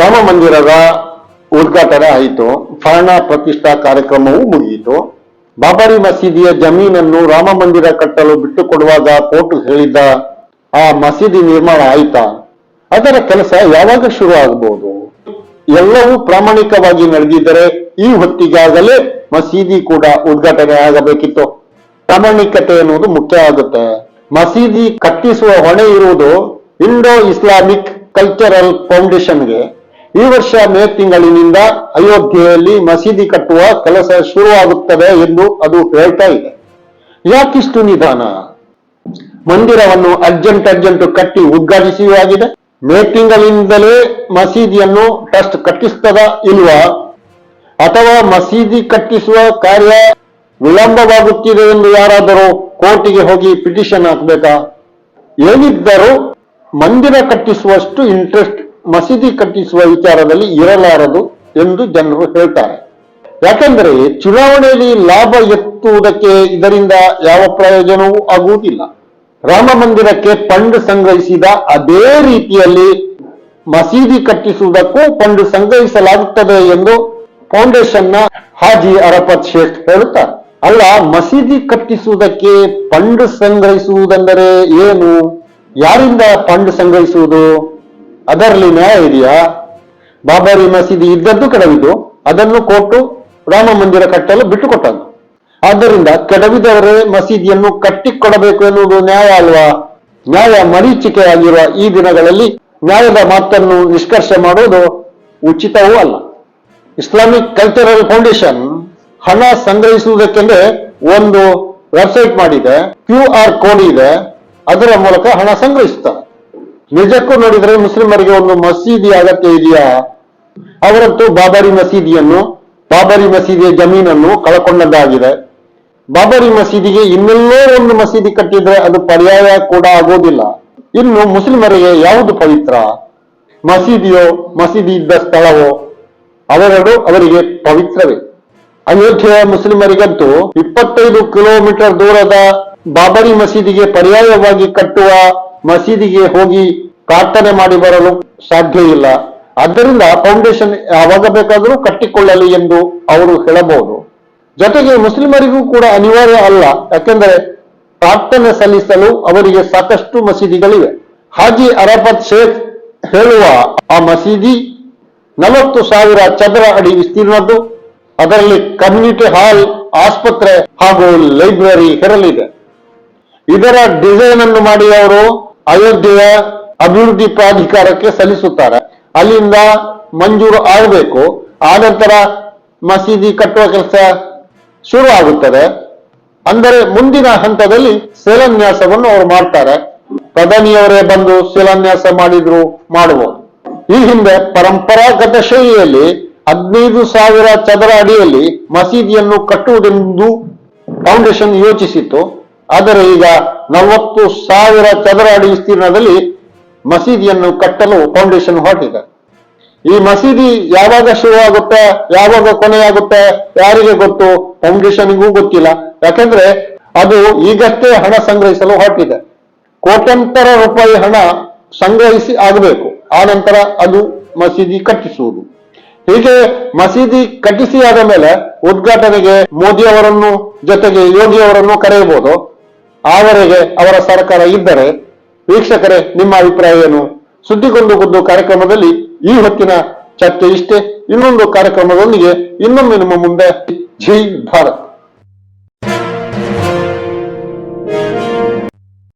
ರಾಮ ಮಂದಿರದ ಉದ್ಘಾಟನೆ ಆಯಿತು. ಫರ್ಣ ಪ್ರತಿಷ್ಠಾ ಕಾರ್ಯಕ್ರಮವೂ ಮುಗಿಯಿತು. ಬಾಬರಿ ಮಸೀದಿಯ ಜಮೀನನ್ನು ರಾಮ ಮಂದಿರ ಕಟ್ಟಲು ಬಿಟ್ಟುಕೊಡುವಾಗ ಕೋರ್ಟ್ ಹೇಳಿದ್ದ ಆ ಮಸೀದಿ ನಿರ್ಮಾಣ ಆಯ್ತಾ? ಅದರ ಕೆಲಸ ಯಾವಾಗ ಶುರು ಆಗಬಹುದು ಎಲ್ಲವೂ ಪ್ರಾಮಾಣಿಕವಾಗಿ ನಡೆದಿದ್ದರೆ ಈ ಹೊತ್ತಿಗಾಗಲೇ ಮಸೀದಿ ಕೂಡ ಉದ್ಘಾಟನೆ ಆಗಬೇಕಿತ್ತು. ಪ್ರಾಮಾಣಿಕತೆ ಎನ್ನುವುದು ಮುಖ್ಯ ಆಗುತ್ತೆ. ಮಸೀದಿ ಕಟ್ಟಿಸುವ ಹೊಣೆ ಇರುವುದು ಇಂಡೋ ಇಸ್ಲಾಮಿಕ್ ಕಲ್ಚರಲ್ ಫೌಂಡೇಶನ್ಗೆ ಈ ವರ್ಷ ಮೇ ತಿಂಗಳಿನಿಂದ ಅಯೋಧ್ಯೆಯಲ್ಲಿ ಮಸೀದಿ ಕಟ್ಟುವ ಕೆಲಸ ಶುರುವಾಗುತ್ತದೆ ಎಂದು ಅದು ಹೇಳ್ತಾ ಇದೆ. ಯಾಕಿಷ್ಟು ನಿಧಾನ? ಮಂದಿರವನ್ನು ಅರ್ಜೆಂಟ್ ಅರ್ಜೆಂಟ್ ಕಟ್ಟಿ ಉದ್ಘಾಟಿಸುವಾಗಿದೆ. ಮೇ ತಿಂಗಳಿಂದಲೇ ಮಸೀದಿಯನ್ನು ಟ್ರಸ್ಟ್ ಕಟ್ಟಿಸ್ತದ ಇಲ್ವಾ? ಅಥವಾ ಮಸೀದಿ ಕಟ್ಟಿಸುವ ಕಾರ್ಯ ವಿಳಂಬವಾಗುತ್ತಿದೆ ಎಂದು ಯಾರಾದರೂ ಕೋರ್ಟಿಗೆ ಹೋಗಿ ಪಿಟಿಷನ್ ಹಾಕ್ಬೇಕಾ? ಏನಿದ್ದರೂ ಮಂದಿರ ಕಟ್ಟಿಸುವಷ್ಟು ಇಂಟ್ರೆಸ್ಟ್ ಮಸೀದಿ ಕಟ್ಟಿಸುವ ವಿಚಾರದಲ್ಲಿ ಇರಲಾರದು ಎಂದು ಜನರು ಹೇಳ್ತಾರೆ. ಯಾಕಂದರೆ ಚುನಾವಣೆಯಲ್ಲಿ ಲಾಭ ಎತ್ತುವುದಕ್ಕೆ ಇದರಿಂದ ಯಾವ ಪ್ರಯೋಜನವೂ ಆಗುವುದಿಲ್ಲ. ರಾಮ ಮಂದಿರಕ್ಕೆ ಫಂಡ್ ಸಂಗ್ರಹಿಸಿದ ಅದೇ ರೀತಿಯಲ್ಲಿ ಮಸೀದಿ ಕಟ್ಟಿಸುವುದಕ್ಕೂ ಫಂಡ್ ಸಂಗ್ರಹಿಸಲಾಗುತ್ತದೆ ಎಂದು ಫೌಂಡೇಶನ್ನ ಹಾಜಿ ಅರಪತ್ ಶೇಖ್ ಹೇಳುತ್ತಾರೆ. ಅಲ್ಲ, ಮಸೀದಿ ಕಟ್ಟಿಸುವುದಕ್ಕೆ ಫಂಡ್ ಸಂಗ್ರಹಿಸುವುದೆಂದರೆ ಏನು? ಯಾರಿಂದ ಫಂಡ್ ಸಂಗ್ರಹಿಸುವುದು? ಅದರಲ್ಲಿ ನ್ಯಾಯ ಇದೆಯಾ? ಬಾಬರಿ ಮಸೀದಿ ಇದ್ದದ್ದು ಕೆಡವಿದ್ದು, ಅದನ್ನು ಕೊಟ್ಟು ರಾಮ ಮಂದಿರ ಕಟ್ಟಲು ಬಿಟ್ಟುಕೊಟ್ಟದ್ದು. ಆದ್ದರಿಂದ ಕೆಡವಿದವರೇ ಮಸೀದಿಯನ್ನು ಕಟ್ಟಿಕೊಡಬೇಕು ಎನ್ನುವುದು ನ್ಯಾಯ ಅಲ್ವಾ? ನ್ಯಾಯ ಮರೀಚಿಕೆಯಾಗಿರುವ ಈ ದಿನಗಳಲ್ಲಿ ನ್ಯಾಯದ ಮಾತನ್ನು ನಿಷ್ಕರ್ಷ ಮಾಡುವುದು ಉಚಿತವೂ ಅಲ್ಲ. ಇಸ್ಲಾಮಿಕ್ ಕಲ್ಚರಲ್ ಫೌಂಡೇಶನ್ ಹಣ ಸಂಗ್ರಹಿಸುವುದಕ್ಕೆಂದ್ರೆ ಒಂದು ವೆಬ್ಸೈಟ್ ಮಾಡಿದೆ, ಕ್ಯೂ ಆರ್ ಕೋಡ್ ಇದೆ, ಅದರ ಮೂಲಕ ಹಣ ಸಂಗ್ರಹಿಸುತ್ತಾರೆ. ನಿಜಕ್ಕೂ ನೋಡಿದ್ರೆ ಮುಸ್ಲಿಮರಿಗೆ ಒಂದು ಮಸೀದಿ ಅಗತ್ಯ ಇದೆಯಾ? ಅವರಂತೂ ಬಾಬರಿ ಮಸೀದಿಯನ್ನು, ಬಾಬರಿ ಮಸೀದಿಯ ಜಮೀನನ್ನು ಕಳಕೊಂಡದ್ದಾಗಿದೆ. ಬಾಬರಿ ಮಸೀದಿಗೆ ಇನ್ನೆಲ್ಲೋ ಒಂದು ಮಸೀದಿ ಕಟ್ಟಿದ್ರೆ ಅದು ಪರ್ಯಾಯ ಕೂಡ ಆಗೋದಿಲ್ಲ. ಇನ್ನು ಮುಸ್ಲಿಮರಿಗೆ ಯಾವುದು ಪವಿತ್ರ? ಮಸೀದಿಯೋ, ಮಸೀದಿ ಇದ್ದ ಸ್ಥಳವೋ? ಅವೆರಡು ಅವರಿಗೆ ಪವಿತ್ರವೇ. ಅಯೋಧ್ಯೆಯ ಮುಸ್ಲಿಮರಿಗಂತೂ ಇಪ್ಪತ್ತೈದು ಕಿಲೋಮೀಟರ್ ದೂರದ ಬಾಬರಿ ಮಸೀದಿಗೆ ಪರ್ಯಾಯವಾಗಿ ಕಟ್ಟುವ ಮಸೀದಿಗೆ ಹೋಗಿ ಪ್ರಾರ್ಥನೆ ಮಾಡಿ ಬರಲು ಸಾಧ್ಯ ಇಲ್ಲ. ಆದ್ದರಿಂದ ಫೌಂಡೇಶನ್ ಯಾವಾಗ ಬೇಕಾದರೂ ಕಟ್ಟಿಕೊಳ್ಳಲಿ ಎಂದು ಅವರು ಹೇಳಬಹುದು. ಜೊತೆಗೆ ಮುಸ್ಲಿಮರಿಗೂ ಕೂಡ ಅನಿವಾರ್ಯ ಅಲ್ಲ. ಯಾಕೆಂದರೆ ಪ್ರಾರ್ಥನೆ ಸಲ್ಲಿಸಲು ಅವರಿಗೆ ಸಾಕಷ್ಟು ಮಸೀದಿಗಳಿವೆ. ಹಾಜಿ ಅರಫತ್ ಶೇಖ್ ಹೇಳುವ ಆ ಮಸೀದಿ ನಲವತ್ತು ಸಾವಿರ ಚದರ ಅಡಿ ವಿಸ್ತೀರ್ಣದ್ದು. ಅದರಲ್ಲಿ ಕಮ್ಯುನಿಟಿ ಹಾಲ್ ಆಸ್ಪತ್ರೆ ಹಾಗೂ ಲೈಬ್ರರಿ ಇರಲಿದೆ. ಇದರ ಡಿಸೈನ್ ಅನ್ನು ಮಾಡಿ ಅವರು ಅಯೋಧ್ಯೆಯ ಅಭಿವೃದ್ಧಿ ಪ್ರಾಧಿಕಾರಕ್ಕೆ ಸಲ್ಲಿಸುತ್ತಾರೆ. ಅಲ್ಲಿಂದ ಮಂಜೂರು ಆಗಬೇಕು. ಆನಂತರ ಮಸೀದಿ ಕಟ್ಟುವ ಕೆಲಸ ಶುರು ಆಗುತ್ತದೆ ಅಂದರೆ ಮುಂದಿನ ಹಂತದಲ್ಲಿ ಶಿಲಾನ್ಯಾಸವನ್ನು ಅವರು ಮಾಡ್ತಾರೆ. ಪ್ರಧಾನಿಯವರೇ ಬಂದು ಶಿಲಾನ್ಯಾಸ ಮಾಡಿದ್ರು, ಮಾಡುವ. ಈ ಹಿಂದೆ ಪರಂಪರಾಗತ ಶೈಲಿಯಲ್ಲಿ ಹದಿನೈದು ಸಾವಿರ ಚದರ ಅಡಿಯಲ್ಲಿ ಮಸೀದಿಯನ್ನು ಕಟ್ಟುವುದೆಂದು ಫೌಂಡೇಶನ್ ಯೋಚಿಸಿತ್ತು. ಆದರೆ ಈಗ ನಲವತ್ತು ಸಾವಿರ ಚದರ ಅಡಿ ವಿಸ್ತೀರ್ಣದಲ್ಲಿ ಮಸೀದಿಯನ್ನು ಕಟ್ಟಲು ಫೌಂಡೇಶನ್ ಹೊರಟಿದೆ. ಈ ಮಸೀದಿ ಯಾವಾಗ ಶುರುವಾಗುತ್ತೆ ಯಾವಾಗ ಕೊನೆಯಾಗುತ್ತೆ, ಯಾರಿಗೆ ಗೊತ್ತು? ಫೌಂಡೇಶನ್ಗೂ ಗೊತ್ತಿಲ್ಲ. ಯಾಕಂದ್ರೆ ಅದು ಈಗಷ್ಟೇ ಹಣ ಸಂಗ್ರಹಿಸಲು ಹೊರಟಿದೆ. ಕೋಟ್ಯಂತರ ರೂಪಾಯಿ ಹಣ ಸಂಗ್ರಹಿಸಿ ಆಗಬೇಕು. ಆ ನಂತರ ಅದು ಮಸೀದಿ ಕಟ್ಟಿಸುವುದು. ಹೀಗೆ ಮಸೀದಿ ಕಟ್ಟಿಸಿ ಆದ ಮೇಲೆ ಉದ್ಘಾಟನೆಗೆ ಮೋದಿ ಅವರನ್ನು ಜೊತೆಗೆ ಯೋಗಿ ಅವರನ್ನು ಕರೆಯಬಹುದು. ಆವರೆಗೆ ಅವರ ಸರ್ಕಾರ ಇದ್ದರೆ ವೀಕ್ಷಕರೇ, ನಿಮ್ಮ ಅಭಿಪ್ರಾಯ ಏನು? ಸುದ್ದಿಗೊಂದು ಗುದ್ದು ಕಾರ್ಯಕ್ರಮದಲ್ಲಿ ಈ ಹೊತ್ತಿನ ಚರ್ಚೆ ಇಷ್ಟೇ. ಇನ್ನೊಂದು ಕಾರ್ಯಕ್ರಮದೊಂದಿಗೆ ಇನ್ನೊಮ್ಮೆ ನಿಮ್ಮ ಮುಂದೆ. ಜೈ ಭಾರತ್.